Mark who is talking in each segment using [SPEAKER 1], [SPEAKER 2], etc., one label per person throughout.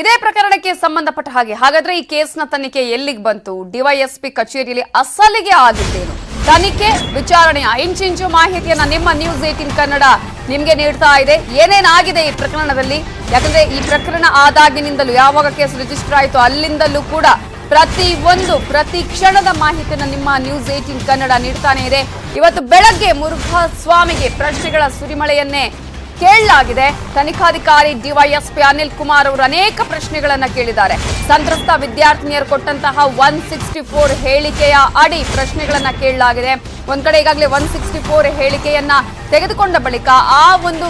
[SPEAKER 1] ಇದೇ ಪ್ರಕರಣಕ್ಕೆ ಸಂಬಂಧಪಟ್ಟ ಹಾಗೆ. ಹಾಗಾದ್ರೆ ಈ ಕೇಸ್ನ ತನಿಖೆ ಎಲ್ಲಿಗೆ ಬಂತು? ಡಿವೈಎಸ್ಪಿ ಕಚೇರಿಯಲ್ಲಿ ಅಸಲಿಗೆ ಆಗಿದ್ದೇನು? ತನಿಖೆ ವಿಚಾರಣೆಯ ಇಂಚಿಂಚು ಮಾಹಿತಿಯನ್ನ ನಿಮ್ಮ ನ್ಯೂಸ್ ಏಟಿನ್ ಕನ್ನಡ ನಿಮ್ಗೆ ನೀಡ್ತಾ ಇದೆ. ಏನೇನಾಗಿದೆ ಈ ಪ್ರಕರಣದಲ್ಲಿ? ಯಾಕಂದ್ರೆ ಈ ಪ್ರಕರಣ ಆದಾಗಿನಿಂದಲೂ, ಯಾವಾಗ ಕೇಸ್ ರಿಜಿಸ್ಟರ್ ಆಯಿತು ಅಲ್ಲಿಂದಲೂ ಕೂಡ ಪ್ರತಿ ಒಂದು, ಪ್ರತಿ ಕ್ಷಣದ ಮಾಹಿತಿಯನ್ನು ನಿಮ್ಮ ನ್ಯೂಸ್ ಏಟಿನ್ ಕನ್ನಡ ನೀಡ್ತಾನೆ ಇದೆ. ಇವತ್ತು ಬೆಳಗ್ಗೆ ಮುರುಘಾ ಸ್ವಾಮಿಗೆ ಪ್ರಶ್ನೆಗಳ ಸುರಿಮಳೆಯನ್ನೇ ಕೇಳಲಾಗಿದೆ ತನಿಖಾಧಿಕಾರಿ ಡಿವೈಎಸ್ಪಿ ಅನಿಲ್ ಕುಮಾರ್ ಅವರು ಅನೇಕ ಪ್ರಶ್ನೆಗಳನ್ನ ಕೇಳಿದ್ದಾರೆ. ಸಂತ್ರಸ್ತ ವಿದ್ಯಾರ್ಥಿನಿಯರು ಕೊಟ್ಟಂತಹ ಒನ್ ಸಿಕ್ಸ್ಟಿ ಫೋರ್ ಹೇಳಿಕೆಯ ಅಡಿ ಪ್ರಶ್ನೆಗಳನ್ನ ಕೇಳಲಾಗಿದೆ ಒಂದ್ ಕಡೆ ಈಗಾಗಲೇ ಒನ್ ಸಿಕ್ಸ್ಟಿ ಫೋರ್ ಹೇಳಿಕೆಯನ್ನ ತೆಗೆದುಕೊಂಡ ಬಳಿಕ ಆ ಒಂದು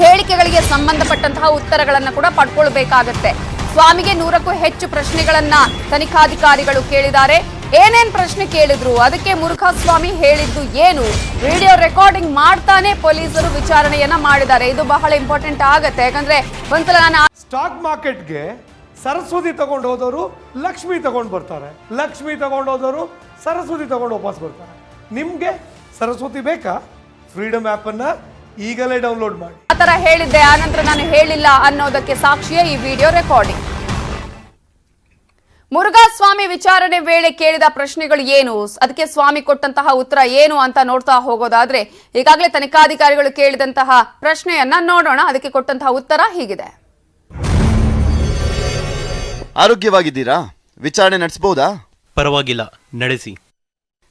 [SPEAKER 1] ಹೇಳಿಕೆಗಳಿಗೆ ಸಂಬಂಧಪಟ್ಟಂತಹ ಉತ್ತರಗಳನ್ನು ಕೂಡ ಪಡ್ಕೊಳ್ಬೇಕಾಗತ್ತೆ. ಸ್ವಾಮಿಗೆ ನೂರಕ್ಕೂ ಹೆಚ್ಚು ಪ್ರಶ್ನೆಗಳನ್ನ ತನಿಖಾಧಿಕಾರಿಗಳು ಕೇಳಿದ್ದಾರೆ. ಏನೇನ್ ಪ್ರಶ್ನೆ ಕೇಳಿದ್ರು ಅದಕ್ಕೆ ಮುರುಘಾಸ್ವಾಮಿ ಹೇಳಿದ್ದು ಏನು? ವಿಡಿಯೋ ರೆಕಾರ್ಡಿಂಗ್ ಮಾಡ್ತಾನೆ ಪೊಲೀಸರು ವಿಚಾರಣೆಯನ್ನ ಮಾಡಿದ್ದಾರೆ. ಇದು ಬಹಳ ಇಂಪಾರ್ಟೆಂಟ್ ಆಗತ್ತೆ. ಯಾಕಂದ್ರೆ ಒಂದ್ಸಲ ನಾನು
[SPEAKER 2] ಸ್ಟಾಕ್ ಮಾರ್ಕೆಟ್ಗೆ ಸರಸ್ವತಿ ತಗೊಂಡು ಹೋದವರು ಲಕ್ಷ್ಮಿ ತಗೊಂಡು ಬರ್ತಾರೆ. ಲಕ್ಷ್ಮಿ ತಗೊಂಡು ಹೋದವರು ಸರಸ್ವತಿ ತಗೊಂಡು ವಾಪಸ್ ಬರ್ತಾರೆ. ನಿಮಗೆ ಸರಸ್ವತಿ ಬೇಕಾ? ಫ್ರೀಡಮ್ ಆ್ಯಪನ್ನು ಈಗಲೇ ಡೌನ್ಲೋಡ್ ಮಾಡಿ.
[SPEAKER 1] ಆ ತರ ಹೇಳಿದ್ದೆ ಆನಂತರ ನಾನು ಹೇಳಿಲ್ಲ ಅನ್ನೋದಕ್ಕೆ ಸಾಕ್ಷಿಯೇ ಈ ವಿಡಿಯೋ ರೆಕಾರ್ಡಿಂಗ್. ಮುರುಘಾ ಸ್ವಾಮಿ ವಿಚಾರಣೆ ವೇಳೆ ಕೇಳಿದ ಪ್ರಶ್ನೆಗಳು ಏನು? ಅದಕ್ಕೆ ಸ್ವಾಮಿ ಕೊಟ್ಟಂತಹ ಉತ್ತರ ಏನು ಅಂತ ನೋಡ್ತಾ ಹೋಗೋದಾದ್ರೆ ಈಗಾಗಲೇ ತನಿಖಾಧಿಕಾರಿಗಳು ಕೇಳಿದಂತಹ ಪ್ರಶ್ನೆಯನ್ನ ನೋಡೋಣ. ಅದಕ್ಕೆ ಕೊಟ್ಟಂತಹ ಉತ್ತರ ಹೀಗಿದೆ.
[SPEAKER 3] ಆರೋಗ್ಯವಾಗಿದ್ದೀರಾ? ವಿಚಾರಣೆ ನಡೆಸಬಹುದಾ
[SPEAKER 4] ಪರವಾಗಿಲ್ಲ. ನಡೆಸಿ.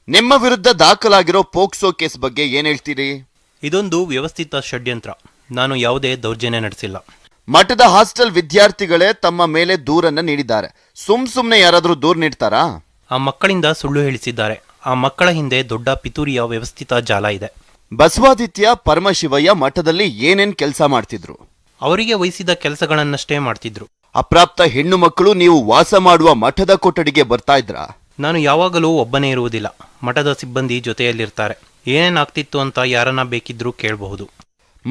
[SPEAKER 3] ನಿಮ್ಮ ವಿರುದ್ಧ ದಾಖಲಾಗಿರೋ ಪೋಕ್ಸೋ ಕೇಸ್ ಬಗ್ಗೆ ಏನ್ ಹೇಳ್ತೀರಿ?
[SPEAKER 4] ಇದೊಂದು ವ್ಯವಸ್ಥಿತ ಷಡ್ಯಂತ್ರ. ನಾನು ಯಾವುದೇ ದೌರ್ಜನ್ಯ ನಡೆಸಿಲ್ಲ.
[SPEAKER 3] ಮಠದ ಹಾಸ್ಟೆಲ್ ವಿದ್ಯಾರ್ಥಿಗಳೇ ತಮ್ಮ ಮೇಲೆ ದೂರನ್ನ ನೀಡಿದ್ದಾರೆ. ಸುಮ್ ಸುಮ್ನೆ ಯಾರಾದರೂ ದೂರು ನೀಡ್ತಾರಾ?
[SPEAKER 4] ಆ ಮಕ್ಕಳಿಂದ ಸುಳ್ಳು ಹೇಳಿಸಿದ್ದಾರೆ. ಆ ಮಕ್ಕಳ ಹಿಂದೆ ದೊಡ್ಡ ಪಿತೂರಿಯ ವ್ಯವಸ್ಥಿತ ಜಾಲ ಇದೆ.
[SPEAKER 3] ಬಸವಾದಿತ್ಯ ಪರಮಶಿವಯ್ಯ ಮಠದಲ್ಲಿ ಏನೇನ್ ಕೆಲಸ ಮಾಡ್ತಿದ್ರು?
[SPEAKER 4] ಅವರಿಗೆ ವಹಿಸಿದ ಕೆಲಸಗಳನ್ನಷ್ಟೇ ಮಾಡ್ತಿದ್ರು.
[SPEAKER 3] ಅಪ್ರಾಪ್ತ ಹೆಣ್ಣು ಮಕ್ಕಳು ನೀವು ವಾಸ ಮಾಡುವ ಮಠದ ಕೊಠಡಿಗೆ ಬರ್ತಾ ಇದ್ರಾ?
[SPEAKER 4] ನಾನು ಯಾವಾಗಲೂ ಒಬ್ಬನೇ ಇರುವುದಿಲ್ಲ. ಮಠದ ಸಿಬ್ಬಂದಿ ಜೊತೆಯಲ್ಲಿರ್ತಾರೆ. ಏನೇನಾಗ್ತಿತ್ತು ಅಂತ ಯಾರನ್ನ ಬೇಕಿದ್ರೂ ಕೇಳಬಹುದು.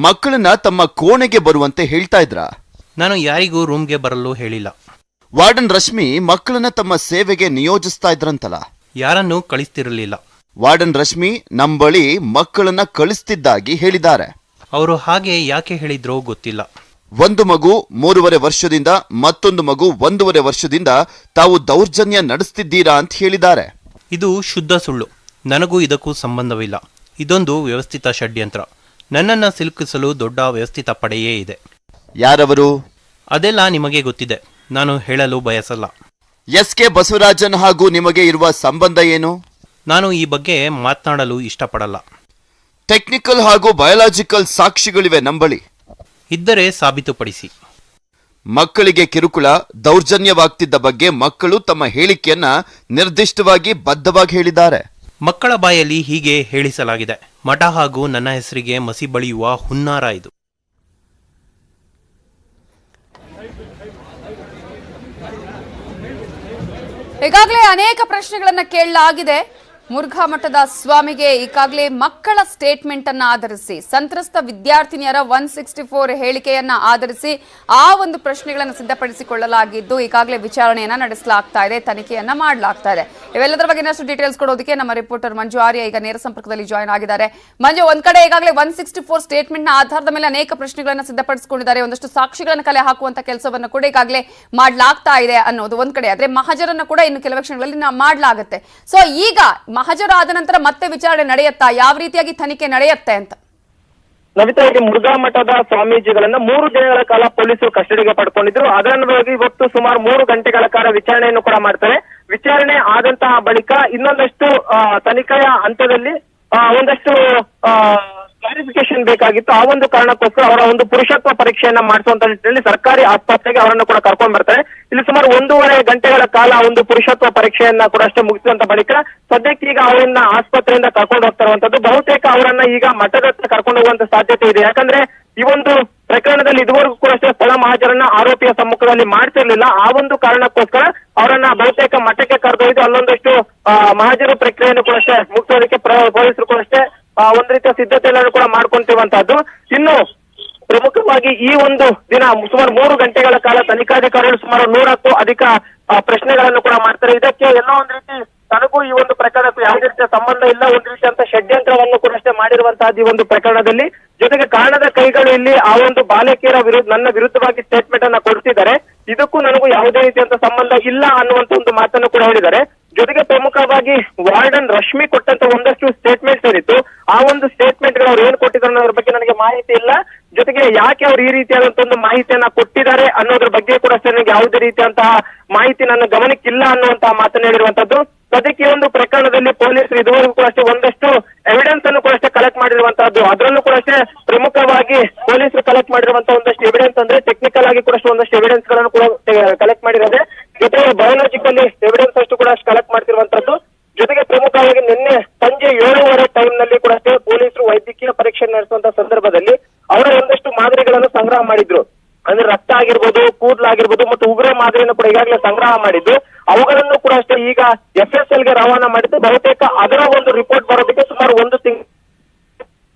[SPEAKER 3] ಮಕ್ಕಳನ್ನ ತಮ್ಮ ಕೋಣೆಗೆ ಬರುವಂತೆ ಹೇಳ್ತಾ ಇದ್ರಾ?
[SPEAKER 4] ನಾನು ಯಾರಿಗೂ ರೂಮ್ಗೆ ಬರಲು ಹೇಳಿಲ್ಲ.
[SPEAKER 3] ವಾರ್ಡನ್ ರಶ್ಮಿ ಮಕ್ಕಳನ್ನ ತಮ್ಮ ಸೇವೆಗೆ ನಿಯೋಜಿಸ್ತಾ ಇದ್ರಂತಲ್ಲ?
[SPEAKER 4] ಯಾರನ್ನು ಕಳಿಸ್ತಿರಲಿಲ್ಲ.
[SPEAKER 3] ವಾರ್ಡನ್ ರಶ್ಮಿ ನಮ್ಮ ಬಳಿ ಮಕ್ಕಳನ್ನ ಕಳಿಸ್ತಿದ್ದಾಗಿ ಹೇಳಿದ್ದಾರೆ.
[SPEAKER 4] ಅವರು ಹಾಗೆ ಯಾಕೆ ಹೇಳಿದ್ರೋ ಗೊತ್ತಿಲ್ಲ.
[SPEAKER 3] ಒಂದು ಮಗು ಮೂರುವರೆ ವರ್ಷದಿಂದ ಮತ್ತೊಂದು ಮಗು ಒಂದೂವರೆ ವರ್ಷದಿಂದ ತಾವು ದೌರ್ಜನ್ಯ ನಡೆಸ್ತಿದ್ದೀರಾ ಅಂತ ಹೇಳಿದ್ದಾರೆ.
[SPEAKER 4] ಇದು ಶುದ್ಧ ಸುಳ್ಳು. ನನಗೂ ಇದಕ್ಕೂ ಸಂಬಂಧವಿಲ್ಲ. ಇದೊಂದು ವ್ಯವಸ್ಥಿತ ಷಡ್ಯಂತ್ರ. ನನ್ನನ್ನ ಸಿಲುಕಿಸಲು ದೊಡ್ಡ ವ್ಯವಸ್ಥಿತ ಪಡೆಯೇ ಇದೆ.
[SPEAKER 3] ಯಾರವರು?
[SPEAKER 4] ಅದೆಲ್ಲ ನಿಮಗೆ ಗೊತ್ತಿದೆ. ನಾನು ಹೇಳಲು ಬಯಸಲ್ಲ.
[SPEAKER 3] ಎಸ್ ಕೆ ಬಸವರಾಜನ್ ಹಾಗೂ ನಿಮಗೆ ಇರುವ ಸಂಬಂಧ ಏನು?
[SPEAKER 4] ನಾನು ಈ ಬಗ್ಗೆ ಮಾತನಾಡಲು ಇಷ್ಟಪಡಲ್ಲ.
[SPEAKER 3] ಟೆಕ್ನಿಕಲ್ ಹಾಗೂ ಬಯಾಲಜಿಕಲ್ ಸಾಕ್ಷಿಗಳಿವೆ ನಂಬಳಿ.
[SPEAKER 4] ಇದ್ದರೆ ಸಾಬೀತುಪಡಿಸಿ.
[SPEAKER 3] ಮಕ್ಕಳಿಗೆ ಕಿರುಕುಳ ದೌರ್ಜನ್ಯವಾಗ್ತಿದ್ದ ಬಗ್ಗೆ ಮಕ್ಕಳು ತಮ್ಮ ಹೇಳಿಕೆಯನ್ನ ನಿರ್ದಿಷ್ಟವಾಗಿ ಬದ್ಧವಾಗಿ ಹೇಳಿದ್ದಾರೆ.
[SPEAKER 4] ಮಕ್ಕಳ ಬಾಯಲ್ಲಿ ಹೀಗೆ ಹೇಳಿಸಲಾಗಿದೆ. ಮಠ ಹಾಗೂ ನನ್ನ ಹೆಸರಿಗೆ ಮಸಿ ಬಳಿಯುವ ಹುನ್ನಾರ ಇದು.
[SPEAKER 1] ಈಗಾಗಲೇ ಅನೇಕ ಪ್ರಶ್ನೆಗಳನ್ನ ಕೇಳಲಾಗಿದೆ. ಮುರುಘಾ ಮಠದ ಸ್ವಾಮಿಗೆ ಈಗಾಗಲೇ ಮಕ್ಕಳ ಸ್ಟೇಟ್ಮೆಂಟ್ ಅನ್ನ ಆಧರಿಸಿ, ಸಂತ್ರಸ್ತ ವಿದ್ಯಾರ್ಥಿನಿಯರ ಒನ್ ಸಿಕ್ಸ್ಟಿ ಫೋರ್ ಹೇಳಿಕೆಯನ್ನ ಆಧರಿಸಿ ಆ ಒಂದು ಪ್ರಶ್ನೆಗಳನ್ನು ಸಿದ್ಧಪಡಿಸಿಕೊಳ್ಳಲಾಗಿದ್ದು, ಈಗಾಗಲೇ ವಿಚಾರಣೆಯನ್ನ ನಡೆಸಲಾಗ್ತಾ ಇದೆ, ತನಿಖೆಯನ್ನ ಮಾಡಲಾಗ್ತಾ ಇದೆ. ಇವೆಲ್ಲದರ ಬಗ್ಗೆ ಇನ್ನಷ್ಟು ಡೀಟೇಲ್ಸ್ ಕೊಡೋದಕ್ಕೆ ನಮ್ಮ ರಿಪೋರ್ಟರ್ ಮಂಜು ಆರ್ಯ ಈಗ ನೇರ ಸಂಪರ್ಕದಲ್ಲಿ ಜಾಯ್ನ್ ಆಗಿದ್ದಾರೆ. ಮಂಜು, ಒಂದ್ ಕಡೆ ಈಗಾಗಲೇ ಒನ್ ಸಿಕ್ಸ್ಟಿ ಫೋರ್ ಸ್ಟೇಟ್ಮೆಂಟ್ನ ಆಧಾರದ ಮೇಲೆ ಅನೇಕ ಪ್ರಶ್ನೆಗಳನ್ನ ಸಿದ್ಧಪಡಿಸಿಕೊಂಡಿದ್ದಾರೆ. ಒಂದಷ್ಟು ಸಾಕ್ಷಿಗಳನ್ನ ಕಲೆ ಹಾಕುವಂತ ಕೆಲಸವನ್ನು ಕೂಡ ಈಗಾಗಲೇ ಮಾಡಲಾಗ್ತಾ ಇದೆ ಅನ್ನೋದು ಒಂದ್ ಕಡೆ. ಆದ್ರೆ ಮಹಾಜರನ್ನ ಕೂಡ ಇನ್ನು ಕೆಲವು ಕ್ಷಣಗಳಲ್ಲಿ ಮಾಡಲಾಗುತ್ತೆ. ಸೊ ಈಗ ಮಹಾಜರ ಆದ ನಂತರ ಮತ್ತೆ ವಿಚಾರಣೆ ನಡೆಯುತ್ತಾ? ಯಾವ ರೀತಿಯಾಗಿ ತನಿಖೆ ನಡೆಯುತ್ತೆ ಅಂತ?
[SPEAKER 5] ನವಿತಾ ಇಲ್ಲಿ ಮುರುಘಾ ಮಠದ ಸ್ವಾಮೀಜಿಗಳನ್ನ ಮೂರು ದಿನಗಳ ಕಾಲ ಪೊಲೀಸರು ಕಸ್ಟಡಿಗೆ ಪಡ್ಕೊಂಡಿದ್ರು. ಅದರ ಇವತ್ತು ಸುಮಾರು ಮೂರು ಗಂಟೆಗಳ ಕಾಲ ವಿಚಾರಣೆಯನ್ನು ಕೂಡ ಮಾಡ್ತಾರೆ. ವಿಚಾರಣೆ ಆದಂತಹ ಬಳಿಕ ಇನ್ನೊಂದಷ್ಟು ತನಿಖೆಯ ಹಂತದಲ್ಲಿ ಒಂದಷ್ಟು ಕ್ಲಾರಿಫಿಕೇಶನ್ ಬೇಕಾಗಿತ್ತು. ಆ ಒಂದು ಕಾರಣಕ್ಕೋಸ್ಕರ ಅವರ ಒಂದು ಪುರುಷತ್ವ ಪರೀಕ್ಷೆಯನ್ನ ಮಾಡಿಸುವಂತ ನಿಟ್ಟಿನಲ್ಲಿ ಸರ್ಕಾರಿ ಆಸ್ಪತ್ರೆಗೆ ಅವರನ್ನು ಕೂಡ ಕರ್ಕೊಂಡ್ ಬರ್ತಾರೆ. ಇಲ್ಲಿ ಸುಮಾರು ಒಂದೂವರೆ ಗಂಟೆಗಳ ಕಾಲ ಒಂದು ಪುರುಷತ್ವ ಪರೀಕ್ಷೆಯನ್ನ ಕೂಡ ಅಷ್ಟೇ ಮುಗಿಸಿದಂತ ಬಳಿಕ ಸದ್ಯಕ್ಕೆ ಈಗ ಅವರನ್ನ ಆಸ್ಪತ್ರೆಯಿಂದ ಕರ್ಕೊಂಡು ಹೋಗ್ತಾ ಇರುವಂತದ್ದು. ಬಹುತೇಕ ಅವರನ್ನ ಈಗ ಮಠದತ್ತ ಕರ್ಕೊಂಡು ಹೋಗುವಂತ ಸಾಧ್ಯತೆ ಇದೆ. ಯಾಕಂದ್ರೆ ಈ ಒಂದು ಪ್ರಕರಣದಲ್ಲಿ ಇದುವರೆಗೂ ಕೂಡ ಅಷ್ಟೇ ಸ್ಥಳ ಮಹಾಜರನ್ನ ಆರೋಪಿಯ ಸಮ್ಮುಖದಲ್ಲಿ ಮಾಡ್ತಿರ್ಲಿಲ್ಲ. ಆ ಒಂದು ಕಾರಣಕ್ಕೋಸ್ಕರ ಅವರನ್ನ ಬಹುತೇಕ ಮಠಕ್ಕೆ ಕರೆದೊಯ್ದು ಅಲ್ಲೊಂದಷ್ಟು ಮಹಾಜರು ಪ್ರಕ್ರಿಯೆಯನ್ನು ಕೂಡ ಅಷ್ಟೇ ಮುಗಿಸೋದಕ್ಕೆ ಪೊಲೀಸರು ಕೂಡ ಅಷ್ಟೇ ಒಂದು ರೀತಿಯ ಸಿದ್ಧತೆಗಳನ್ನು ಕೂಡ ಮಾಡ್ಕೊಂತಿರುವಂತಹದ್ದು. ಇನ್ನು ಪ್ರಮುಖವಾಗಿ ಈ ಒಂದು ದಿನ ಸುಮಾರು ಮೂರು ಗಂಟೆಗಳ ಕಾಲ ತನಿಖಾಧಿಕಾರಿಗಳು ಸುಮಾರು ನೂರಕ್ಕೂ ಅಧಿಕ ಪ್ರಶ್ನೆಗಳನ್ನು ಕೂಡ ಮಾಡ್ತಾರೆ. ಇದಕ್ಕೆ ಎಲ್ಲೋ ಒಂದ್ ರೀತಿ ತನಗೂ ಈ ಒಂದು ಪ್ರಕರಣಕ್ಕೂ ಯಾವುದೇ ರೀತಿಯ ಸಂಬಂಧ ಇಲ್ಲ. ಒಂದು ರೀತಿಯಂತ ಷಡ್ಯಂತ್ರವನ್ನು ಕೂಡ ಅಷ್ಟೇ ಮಾಡಿರುವಂತಹ ಈ ಒಂದು ಪ್ರಕರಣದಲ್ಲಿ. ಜೊತೆಗೆ ಕಾರಣದ ಕೈಗಳು ಇಲ್ಲಿ ಆ ಒಂದು ಬಾಲಕಿಯರ ವಿರುದ್ಧ, ನನ್ನ ವಿರುದ್ಧವಾಗಿ ಸ್ಟೇಟ್ಮೆಂಟ್ ಅನ್ನ ಕೊಡ್ತಿದ್ದಾರೆ. ಇದಕ್ಕೂ ನನಗೂ ಯಾವುದೇ ರೀತಿಯಂತ ಸಂಬಂಧ ಇಲ್ಲ ಅನ್ನುವಂತ ಒಂದು ಮಾತನ್ನು ಕೂಡ ಹೇಳಿದ್ದಾರೆ. ಜೊತೆಗೆ ಪ್ರಮುಖವಾಗಿ ವಾರ್ಡನ್ ರಶ್ಮಿ ಕೊಟ್ಟಂತ ಒಂದಷ್ಟು ಸ್ಟೇಟ್ಮೆಂಟ್ ಏನಿತ್ತು, ಆ ಒಂದು ಸ್ಟೇಟ್ಮೆಂಟ್ಗಳು ಅವ್ರು ಏನ್ ಕೊಟ್ಟಿದ್ರು ಅನ್ನೋದ್ರ ಬಗ್ಗೆ ನನಗೆ ಮಾಹಿತಿ ಇಲ್ಲ. ಜೊತೆಗೆ ಯಾಕೆ ಅವ್ರು ಈ ರೀತಿಯಾದಂತ ಒಂದು ಮಾಹಿತಿಯನ್ನ ಕೊಟ್ಟಿದ್ದಾರೆ ಅನ್ನೋದ್ರ ಬಗ್ಗೆ ಕೂಡ ಅಷ್ಟೇ ನನಗೆ ಯಾವುದೇ ರೀತಿಯಂತಹ ಮಾಹಿತಿ ನನ್ನ ಗಮನಕ್ಕಿಲ್ಲ ಅನ್ನುವಂತಹ ಮಾತನ್ನ ಹೇಳಿರುವಂತದ್ದು. ಸದ್ಯಕ್ಕೆ ಒಂದು ಪ್ರಕರಣದಲ್ಲಿ ಪೊಲೀಸರು ಇದುವರೆಗೂ ಕೂಡ ಅಷ್ಟೇ ಒಂದಷ್ಟು ಎವಿಡೆನ್ಸ್ ಅನ್ನು ಕೂಡ ಅಷ್ಟೇ ಕಲೆಕ್ಟ್ ಮಾಡಿರುವಂತಹದ್ದು. ಅದರಲ್ಲೂ ಕೂಡ ಅಷ್ಟೇ ಪ್ರಮುಖವಾಗಿ ಪೊಲೀಸರು ಕಲೆಕ್ಟ್ ಮಾಡಿರುವಂತಹ ಒಂದಷ್ಟು ಎವಿಡೆನ್ಸ್ ಅಂದ್ರೆ ಟೆಕ್ನಿಕಲ್ ಆಗಿ ಕೂಡ ಒಂದಷ್ಟು ಎವಿಡೆನ್ಸ್ಗಳನ್ನು ಕೂಡ ಕಲೆಕ್ಟ್ ಮಾಡಿರೋದೆ. ಜೊತೆಗೆ ಬಯೋಲಾಜಿಕಲಿ ಎವಿಡೆನ್ಸ್ ಅಷ್ಟು ಕೂಡ ಅಷ್ಟು ಕಲೆಕ್ಟ್ ಮಾಡ್ತಿರುವಂತದ್ದು. ಜೊತೆಗೆ ಪ್ರಮುಖವಾಗಿ ನಿನ್ನೆ ಸಂಜೆ ಏಳೂವರೆ ಟೈಮ್ನಲ್ಲಿ ಕೂಡ ಅಷ್ಟೇ ಪೊಲೀಸರು ವೈದ್ಯಕೀಯ ಪರೀಕ್ಷೆ ನಡೆಸುವಂತ ಸಂದರ್ಭದಲ್ಲಿ ಅವರ ಒಂದಷ್ಟು ಮಾದರಿಗಳನ್ನು ಸಂಗ್ರಹ ಮಾಡಿದ್ರು. ಅಂದ್ರೆ ರಕ್ತ ಆಗಿರ್ಬೋದು ಕೂದಲಾಗಿರ್ಬೋದು ಮತ್ತು ಉಗ್ರ ಮಾದರಿಯನ್ನು ಕೂಡ ಈಗಾಗಲೇ ಸಂಗ್ರಹ ಮಾಡಿದ್ದು ಅವುಗಳನ್ನು ಕೂಡ ಅಷ್ಟೇ ಈಗ ಎಫ್ ಎಸ್ ಎಲ್ಗೆ ರವಾನಾ ಮಾಡಿದ್ದು. ಬಹುತೇಕ ಅದರ ಒಂದು ರಿಪೋರ್ಟ್ ಬರೋದಕ್ಕೆ ಸುಮಾರು ಒಂದು ತಿಂಗಳು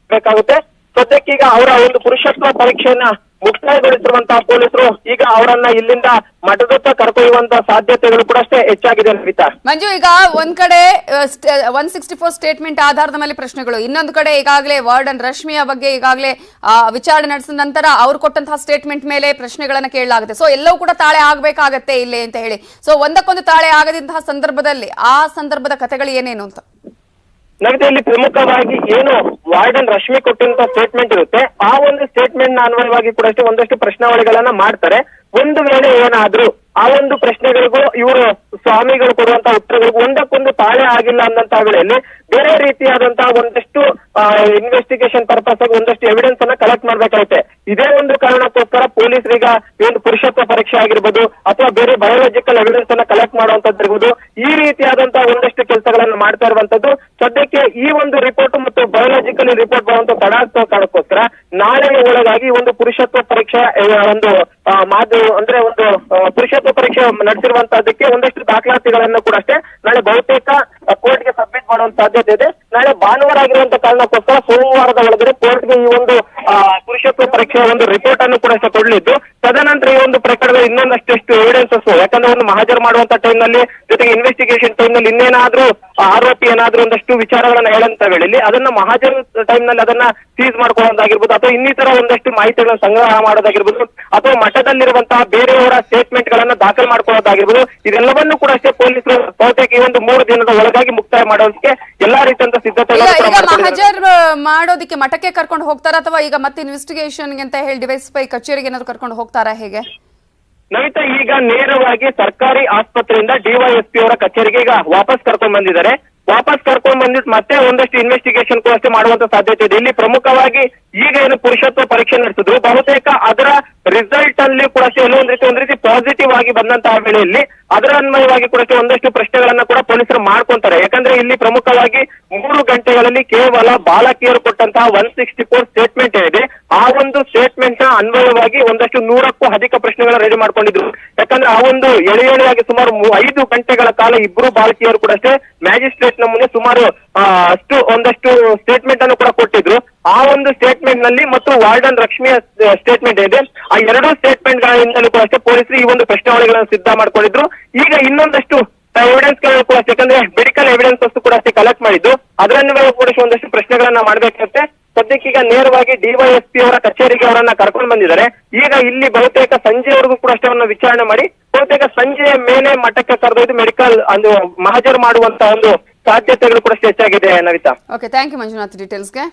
[SPEAKER 5] ಬೇಕಾಗುತ್ತೆ. ಸದ್ಯಕ್ಕೀಗ ಅವರ ಒಂದು ಪುರುಷತ್ವ ಪರೀಕ್ಷೆಯನ್ನ ಮುಕ್ತಾಯಗೊಳಿಸಿರುವಂತಹ ಪೊಲೀಸರು ಈಗ ಅವರನ್ನ ಇಲ್ಲಿಂದ ಮಠದತ್ತ ಕರ್ಕೊಯ್ಯುವಂತ ಸಾಧ್ಯತೆಗಳು ಕೂಡ ಅಷ್ಟೇ ಹೆಚ್ಚಾಗಿದೆ ಅನ್ವಿತಾ
[SPEAKER 1] ಮಂಜು, ಈಗ ಒಂದ್ ಕಡೆ ಒನ್ ಸಿಕ್ಸ್ಟಿ ಫೋರ್ ಸ್ಟೇಟ್ಮೆಂಟ್ ಆಧಾರದ ಮೇಲೆ ಪ್ರಶ್ನೆಗಳು. ಇನ್ನೊಂದು ಕಡೆ ಈಗಾಗಲೇ ವಾರ್ಡನ್ ರಶ್ಮಿಯ ಬಗ್ಗೆ ಈಗಾಗಲೇ ವಿಚಾರಣೆ ನಡೆಸಿದ ನಂತರ ಅವ್ರು ಕೊಟ್ಟಂತಹ ಸ್ಟೇಟ್ಮೆಂಟ್ ಮೇಲೆ ಪ್ರಶ್ನೆಗಳನ್ನ ಕೇಳಲಾಗುತ್ತೆ. ಸೊ ಎಲ್ಲವೂ ಕೂಡ ತಾಳೆ ಆಗ್ಬೇಕಾಗತ್ತೆ ಇಲ್ಲಿ ಅಂತ ಹೇಳಿ. ಸೊ ಒಂದಕ್ಕೊಂದು ತಾಳೆ ಆಗದಂತಹ ಸಂದರ್ಭದಲ್ಲಿ ಆ ಸಂದರ್ಭದ ಕಥೆಗಳು ಏನೇನು ಅಂತ?
[SPEAKER 5] ನಗದಿಯಲ್ಲಿ ಪ್ರಮುಖವಾಗಿ ಏನು ವಾರ್ಡನ್ ರಶ್ಮಿ ಕೊಟ್ಟಂತ ಸ್ಟೇಟ್ಮೆಂಟ್ ಇರುತ್ತೆ. ಆ ಒಂದು ಸ್ಟೇಟ್ಮೆಂಟ್ನ ಅನ್ವಯವಾಗಿ ಕೂಡ ಅಷ್ಟೇ ಒಂದಷ್ಟು ಪ್ರಶ್ನಾವಳಿಗಳನ್ನ ಮಾಡ್ತಾರೆ. ಒಂದು ವೇಳೆ ಏನಾದ್ರೂ ಆ ಒಂದು ಪ್ರಶ್ನೆಗಳಿಗೂ ಇವರು ಸ್ವಾಮಿಗಳು ಕೊಡುವಂತ ಉತ್ತರಗಳಿಗೂ ಒಂದಕ್ಕೊಂದು ತಾಳೆ ಆಗಿಲ್ಲ ಅನ್ನಂತ ವೇಳೆಯಲ್ಲಿ ಬೇರೆ ರೀತಿಯಾದಂತಹ ಒಂದಷ್ಟು ಇನ್ವೆಸ್ಟಿಗೇಷನ್ ಪರ್ಪಸ್ ಆಗಿ ಒಂದಷ್ಟು ಎವಿಡೆನ್ಸ್ ಅನ್ನ ಕಲೆಕ್ಟ್ ಮಾಡ್ಬೇಕಾಗುತ್ತೆ. ಇದೇ ಒಂದು ಕಾರಣಕ್ಕೋಸ್ಕರ ಪೊಲೀಸ್ ಈ ಒಂದು ಪುರುಷತ್ವ ಪರೀಕ್ಷೆ ಆಗಿರ್ಬೋದು ಅಥವಾ ಬೇರೆ ಬಯೋಲಾಜಿಕಲ್ ಎವಿಡೆನ್ಸ್ ಅನ್ನ ಕಲೆಕ್ಟ್ ಮಾಡುವಂತದ್ದು ಇರ್ಬೋದು ಈ ರೀತಿಯಾದಂತಹ ಒಂದಷ್ಟು ಕೆಲಸಗಳನ್ನು ಮಾಡ್ತಾ ಇರುವಂತದ್ದು ಸದ್ಯಕ್ಕೆ ಈ ಒಂದು ರಿಪೋರ್ಟ್ ಮತ್ತು ಬಯೋಲಾಜಿಕಲ್ ರಿಪೋರ್ಟ್ ಬರುವಂತ ತಡ ಕಾರಣಕ್ಕೋಸ್ಕರ ನಾಳೆಯ ಒಳಗಾಗಿ ಒಂದು ಪುರುಷತ್ವ ಪರೀಕ್ಷೆ ಒಂದು ಮಾದು, ಅಂದ್ರೆ ಒಂದು ಪುರುಷತ್ವ ಪರೀಕ್ಷೆ ನಡೆಸಿರುವಂತಹದಕ್ಕೆ ಒಂದಷ್ಟು ದಾಖಲಾತಿಗಳನ್ನು ಕೂಡ ಅಷ್ಟೇ ನಾಳೆ ಬಹುತೇಕ ಕೋರ್ಟ್ಗೆ ಸಬ್ಮಿಟ್ ಮಾಡುವಂತ ಇದೆ ನಾಳೆ ಭಾನುವಾರ ಆಗಿರುವಂತ ಕಾರಣಕ್ಕೋಸ್ಕರ ಸೋಮವಾರದ ಒಳಗಡೆ ಕೋರ್ಟ್ಗೆ ಈ ಒಂದು ಪುರುಷತ್ವ ಪರೀಕ್ಷೆಯ ಒಂದು ರಿಪೋರ್ಟ್ ಅನ್ನು ಕೂಡ ಕೊಡಲಿದ್ದು. ತದನಂತರ ಈ ಒಂದು ಪ್ರಕರಣದ ಇನ್ನೊಂದಷ್ಟು ಎವಿಡೆನ್ಸಸ್ ಯಾಕಂದ್ರೆ ಒಂದು ಮಹಾಜರ್ ಮಾಡುವಂತ ಟೈಮ್ನಲ್ಲಿ, ಜೊತೆಗೆ ಇನ್ವೆಸ್ಟಿಗೇಷನ್ ಟೈಮ್ನಲ್ಲಿ ಇನ್ನೇನಾದ್ರೂ ಆರೋಪಿ ಏನಾದ್ರೂ ಒಂದಷ್ಟು ವಿಚಾರಗಳನ್ನ ಹೇಳಂತ ವೇಳೆಯಲ್ಲಿ ಅದನ್ನ ಮಹಾಜರ್ ಟೈಮ್ನಲ್ಲಿ ಅದನ್ನ ಸೀಸ್ ಮಾಡ್ಕೊಳ್ಳೋದಾಗಿರ್ಬೋದು, ಅಥವಾ ಇನ್ನಿತರ ಒಂದಷ್ಟು ಮಾಹಿತಿಗಳನ್ನ ಸಂಗ್ರಹ ಮಾಡೋದಾಗಿರ್ಬೋದು, ಅಥವಾ ಮಠದಲ್ಲಿರುವಂತಹ ಬೇರೆಯವರ ಸ್ಟೇಟ್ಮೆಂಟ್ ಗಳನ್ನ ದಾಖಲು ಮಾಡ್ಕೊಳ್ಳೋದಾಗಿರ್ಬೋದು, ಇದೆಲ್ಲವನ್ನೂ ಕೂಡ ಅಷ್ಟೇ ಪೊಲೀಸರು, ಬಹುತೇಕ ಈ ಒಂದು ಮೂರು ದಿನದ ಒಳಗಾಗಿ ಮುಕ್ತಾಯ ಮಾಡೋದಕ್ಕೆ ಎಲ್ಲಾ ರೀತಿಯಂತ
[SPEAKER 1] ಈಗ. ಮಹಜರ್ ಮಾಡೋದಕ್ಕೆ ಮಠಕ್ಕೆ ಕರ್ಕೊಂಡು ಹೋಗ್ತಾರ ಅಥವಾ ಈಗ ಮತ್ತೆ ಇನ್ವೆಸ್ಟಿಗೇಷನ್ ಅಂತ ಹೇಳಿ ಡಿವೈಸ್ ಪೈ ಕಚೇರಿಗೆ ಏನಾದ್ರು ಕರ್ಕೊಂಡು ಹೋಗ್ತಾರಾ ಹೇಗೆ?
[SPEAKER 5] ನವಿತಾ ಈಗ ನೇರವಾಗಿ ಸರ್ಕಾರಿ ಆಸ್ಪತ್ರೆಯಿಂದ ಡಿವೈಎಸ್ಪಿ ಅವರ ಕಚೇರಿಗೆ ಈಗ ವಾಪಸ್ ಕರ್ಕೊಂಡ್ ಬಂದಿದ್ದಾರೆ. ವಾಪಸ್ ಕರ್ಕೊಂಡ್ ಬಂದಿದ್ ಮತ್ತೆ ಒಂದಷ್ಟು ಇನ್ವೆಸ್ಟಿಗೇಷನ್ ಕೂಡ ಅಷ್ಟೇ ಮಾಡುವಂತ ಸಾಧ್ಯತೆ ಇದೆ. ಇಲ್ಲಿ ಪ್ರಮುಖವಾಗಿ ಈಗ ಏನು ಪುರುಷತ್ವ ಪರೀಕ್ಷೆ ನಡೆಸಿದ್ರು. ಬಹುತೇಕ ಅದರ ರಿಸಲ್ಟ್ ಅಲ್ಲಿ ಕೂಡ ಒಂದ್ ರೀತಿ ಒಂದ್ ರೀತಿ ಪಾಸಿಟಿವ್ ಆಗಿ ಬಂದಂತಹ ವೇಳೆಯಲ್ಲಿ ಅದರ ಅನ್ವಯವಾಗಿ ಕೂಡ ಒಂದಷ್ಟು ಪ್ರಶ್ನೆಗಳನ್ನ ಕೂಡ ಪೊಲೀಸರು ಮಾಡ್ಕೊಂತಾರೆ. ಯಾಕಂದ್ರೆ ಇಲ್ಲಿ ಪ್ರಮುಖವಾಗಿ ಮೂರು ಗಂಟೆಗಳಲ್ಲಿ ಕೇವಲ ಬಾಲಕಿಯರು ಕೊಟ್ಟಂತಹ ಒನ್ ಸಿಕ್ಸ್ಟಿ ಫೋರ್ ಸ್ಟೇಟ್ಮೆಂಟ್ ಏನಿದೆ, ಆ ಒಂದು ಸ್ಟೇಟ್ಮೆಂಟ್ನ ಅನ್ವಯವಾಗಿ ಒಂದಷ್ಟು ನೂರಕ್ಕೂ ಅಧಿಕ ಪ್ರಶ್ನೆಗಳನ್ನ ರೆಡಿ ಮಾಡ್ಕೊಂಡಿದ್ರು. ಯಾಕಂದ್ರೆ ಆ ಒಂದು ಎಳೆ ಎಳೆಯಾಗಿ ಸುಮಾರು ಐದು ಗಂಟೆಗಳ ಕಾಲ ಇಬ್ಬರು ಬಾಲಕಿಯರು ಕೂಡ ಅಷ್ಟೇ ಮ್ಯಾಜಿಸ್ಟ್ರೇಟ್ನ ಮುಂದೆ ಸುಮಾರು ಅಷ್ಟು ಒಂದಷ್ಟು ಸ್ಟೇಟ್ಮೆಂಟ್ ಅನ್ನು ಕೂಡ ಕೊಟ್ಟಿದ್ರು. ಆ ಒಂದು ಸ್ಟೇಟ್ಮೆಂಟ್ನಲ್ಲಿ ಮತ್ತು ವಾರ್ಡನ್ ಲಕ್ಷ್ಮಿಯ ಸ್ಟೇಟ್ಮೆಂಟ್ ಇದೆ ಆ ಎರಡು ಸ್ಟೇಟ್ಮೆಂಟ್ ಗಳಿಂದಲೂ ಕೂಡ ಅಷ್ಟೇ ಪೊಲೀಸರು ಈ ಒಂದು ಪ್ರಶ್ನಾವಳಿಗಳನ್ನು ಸಿದ್ಧ ಮಾಡ್ಕೊಂಡಿದ್ರು. ಈಗ ಇನ್ನೊಂದಷ್ಟು ಎವಿಡೆನ್ಸ್ ಕೂಡ ಯಾಕಂದ್ರೆ ಮೆಡಿಕಲ್ ಎವಿಡೆನ್ಸ್ ಅಷ್ಟು ಕೂಡ ಅಷ್ಟೇ ಕಲೆಕ್ಟ್ ಮಾಡಿದ್ದು. ಅದರನ್ನು ಕೂಡ ಒಂದಷ್ಟು ಪ್ರಶ್ನೆಗಳನ್ನ ಮಾಡ್ಬೇಕಾಗುತ್ತೆ ಸದ್ಯಕ್ಕೀಗ ನೇರವಾಗಿ ಡಿವೈಎಸ್ಪಿ ಅವರ ಕಚೇರಿಗೆ ಅವರನ್ನ ಕರ್ಕೊಂಡು ಬಂದಿದ್ದಾರೆ. ಈಗ ಇಲ್ಲಿ ಬಹುತೇಕ ಸಂಜೆವರೆಗೂ ಕೂಡ ಅಷ್ಟೇ ವಿಚಾರಣೆ ಮಾಡಿ, ಬಹುತೇಕ ಸಂಜೆಯ ಮೇಲೆ ಮಠಕ್ಕೆ ಕರೆದೊಯ್ದು ಮೆಡಿಕಲ್ ಒಂದು ಮಹಾಜರ್ ಮಾಡುವಂತ ಒಂದು ಸಾಧ್ಯತೆಗಳು ಕೂಡ ಹೆಚ್ಚಾಗಿದೆ Navitha.
[SPEAKER 1] Okay thank you Manjunath ಡೀಟೇಲ್ಸ್ಗೆ